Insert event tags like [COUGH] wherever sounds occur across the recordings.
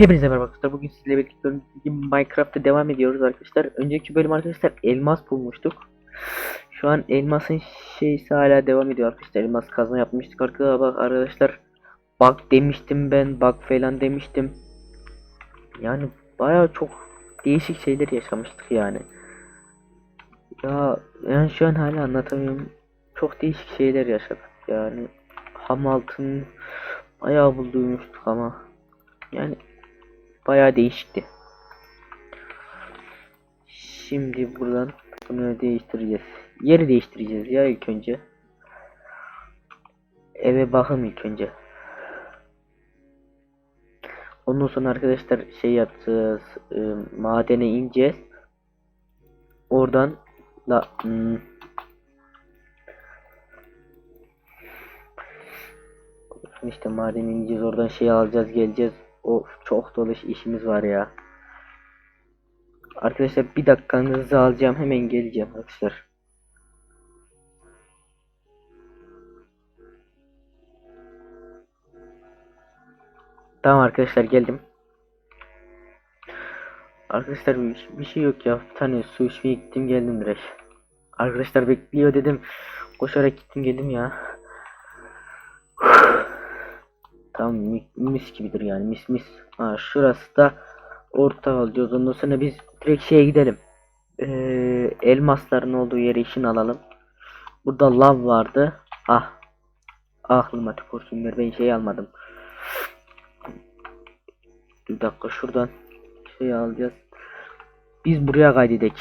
Hepinize merhaba arkadaşlar. Bugün sizlerle birlikte Minecraft'ta devam ediyoruz arkadaşlar. Önceki bölüm arkadaşlar elmas bulmuştuk. Şu an elmasın şeysi hala devam ediyor arkadaşlar. Elmas kazma yapmıştık arkadaşlar. Bak arkadaşlar. Bak demiştim ben. Bak falan demiştim. Yani baya çok değişik şeyler yaşamıştık yani. Ya ben şu an hala anlatamıyorum. Çok değişik şeyler yaşadık yani. Ham altın bayağı bulduğumuştuk ama. Yani bayağı değişikti. Şimdi buradan bunu değiştireceğiz. Yeri değiştireceğiz ya ilk önce. Eve bakın ilk önce. Ondan sonra arkadaşlar şey yapacağız. e, madene ineceğiz. Oradan la hmm, işte madene ineceğiz oradan şey alacağız geleceğiz. Of çok dolu iş- işimiz var ya. Arkadaşlar bir dakikanızı alacağım hemen geleceğim arkadaşlar. Tamam arkadaşlar geldim. Arkadaşlar bir, bir şey yok ya. Bir tane su içmeye gittim geldim direkt. Arkadaşlar bekliyor dedim. Koşarak gittim geldim ya. Tam mi- mis gibidir yani mis mis. Ha şurası da orta alacağız. Ondan sonra biz direkt şeye gidelim. Ee, elmasların olduğu yere işin alalım. Burada lav vardı. Ah. Aklıma tükürsünler ben şey almadım. Bir dakika şuradan şey alacağız. Biz buraya kaydedek.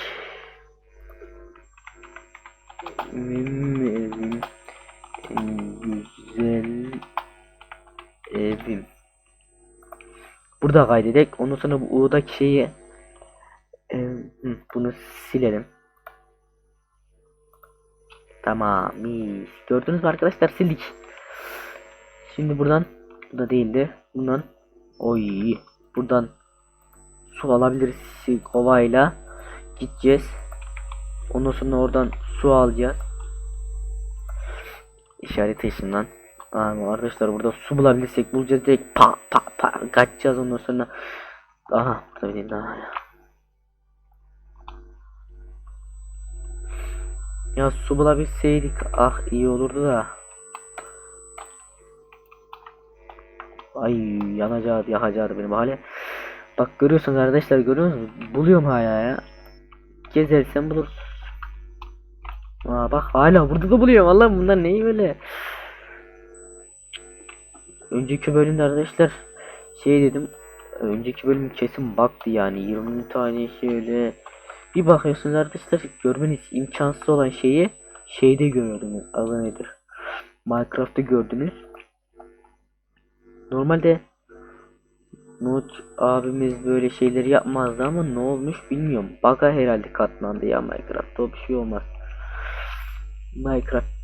Evim Burada kaydedek. Ondan sonra bu U'daki şeyi e, bunu silelim. Tamam. Mis. Gördünüz mü arkadaşlar sildik. Şimdi buradan bu da değildi. Bundan oy buradan su alabiliriz kovayla gideceğiz. Ondan sonra oradan su alacağız. İşaret ışığından. Ama arkadaşlar burada su bulabilirsek bulacağız direkt pa pa pa kaçacağız ondan sonra. Aha bir tane daha ya. Ya su bulabilseydik ah iyi olurdu da. Ay yanacağı yakacağı benim hale. Bak görüyorsun arkadaşlar görüyor musunuz? Buluyorum hala ya. Gezersen bulursun. Aa bak hala burada da buluyorum. Allah bunlar neyi böyle? Önceki bölümde arkadaşlar şey dedim. Önceki bölüm kesin baktı yani 20 tane şöyle bir bakıyorsunuz arkadaşlar görmeniz imkansız olan şeyi şeyde görüyordunuz. Adı nedir? Minecraft'ta gördünüz. Normalde Not abimiz böyle şeyleri yapmazdı ama ne olmuş bilmiyorum. Bug'a herhalde katlandı ya Minecraft'ta o bir şey olmaz. Minecraft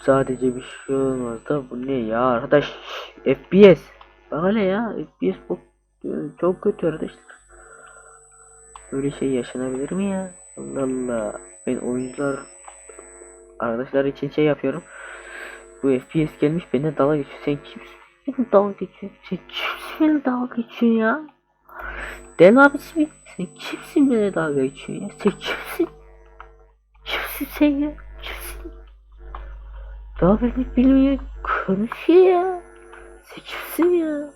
sadece bir şey olmaz da bu ne ya arkadaş? FPS bak hele ya? FPS bu çok kötü arkadaşlar. Böyle şey yaşanabilir mi ya? Allah Allah. Ben oyuncular arkadaşlar için şey yapıyorum. Bu FPS gelmiş beni dalga geçiyor. Sen kimsin? Dalga geçiyorsun. Sen kimsin dalga geçiyorsun ya? Deli abisi mi? Sen kimsin benimle dalga geçiyorsun ya? Sen kimsin? Kimsin sen ya daha beni bilmiyor konuşuyor ya. Sen kimsin ya?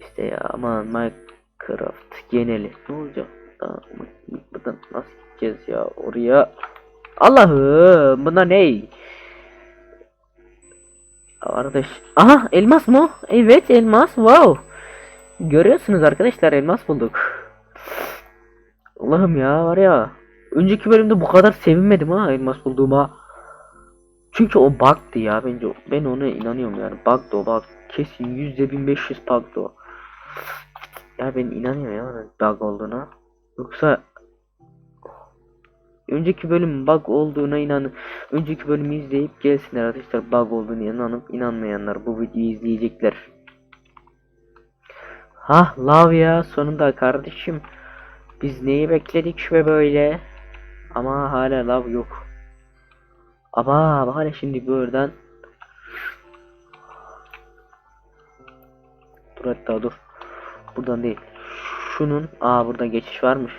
İşte ya aman Minecraft geneli ne olacak? Daha, buradan nasıl gideceğiz ya oraya? Allah'ım buna ne? Arkadaş aha elmas mı? Evet elmas wow. Görüyorsunuz arkadaşlar elmas bulduk. Allah'ım ya var ya. Önceki bölümde bu kadar sevinmedim ha elmas bulduğuma. Çünkü o bug'dı ya. Bence ben ona inanıyorum yani. Bug'dı o bug kesin yüzde 1500 bug'dı o. Ya ben inanıyorum ya bug olduğuna. Yoksa önceki bölüm bug olduğuna inanın. Önceki bölümü izleyip gelsinler arkadaşlar bug olduğunu inanıp inanmayanlar. Bu videoyu izleyecekler. Ha lav ya sonunda kardeşim. Biz neyi bekledik ve böyle? Ama hala lav yok Ama hele şimdi buradan Dur hatta dur. Buradan değil. Şunun aa buradan geçiş varmış.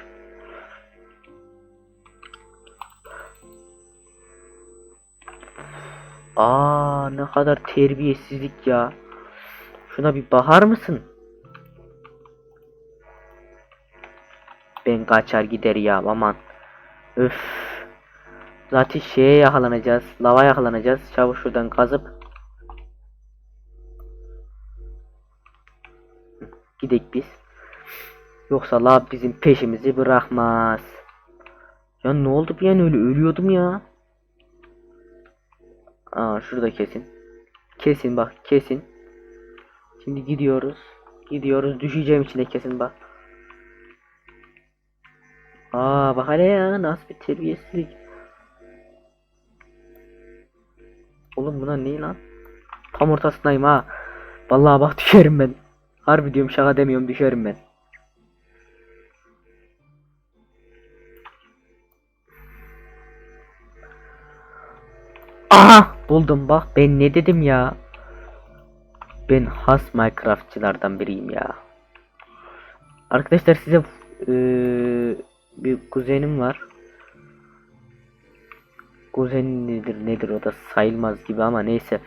Aa ne kadar terbiyesizlik ya. Şuna bir bakar mısın? Ben kaçar gider ya aman. Öf. Zaten şeye yakalanacağız. Lava yakalanacağız. Çabuk şuradan kazıp. Gidek biz. Yoksa lav bizim peşimizi bırakmaz. Ya ne oldu bir an öyle ölüyordum ya. Aa şurada kesin. Kesin bak kesin. Şimdi gidiyoruz. Gidiyoruz. Düşeceğim içine kesin bak. Aa bak hele ya nasıl bir terbiyesizlik. Oğlum buna ne lan? Tam ortasındayım ha. Vallahi bak [LAUGHS] düşerim ben. Harbi diyorum şaka demiyorum düşerim ben. Aha buldum bak ben ne dedim ya. Ben has Minecraftçılardan biriyim ya. Arkadaşlar size eee, bir kuzenim var. Kuzen nedir nedir o da sayılmaz gibi ama neyse.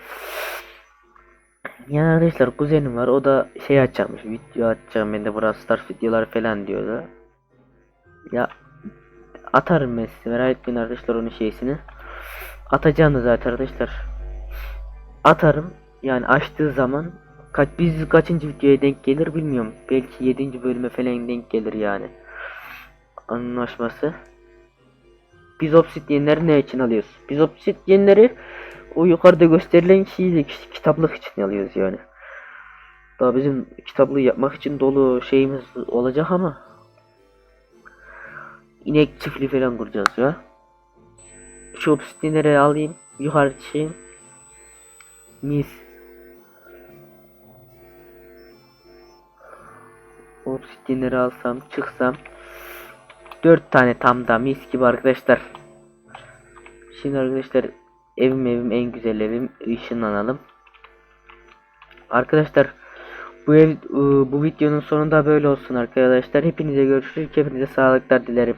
Yani arkadaşlar kuzenim var o da şey açacakmış video atacağım ben de Brawl Stars videoları falan diyordu. Ya atarım ben size merak etmeyin arkadaşlar onun şeysini. Atacağım da zaten arkadaşlar. Atarım yani açtığı zaman kaç biz kaçıncı videoya denk gelir bilmiyorum. Belki 7. bölüme falan denk gelir yani. Anlaşması. Biz obsidyenleri ne için alıyoruz? Biz obsidyenleri o yukarıda gösterilen şeyle ki- kitaplık için alıyoruz yani. Daha bizim kitaplığı yapmak için dolu şeyimiz olacak ama inek çiftliği falan kuracağız ya. Şu obsidyenleri alayım yukarı çıkayım. Mis. Obsidyenleri alsam çıksam 4 tane tam da mis gibi arkadaşlar. Şimdi arkadaşlar evim evim en güzel evim ışınlanalım. Arkadaşlar bu ev ıı, bu videonun sonunda böyle olsun arkadaşlar. Hepinize görüşürüz. Hepinize sağlıklar dilerim.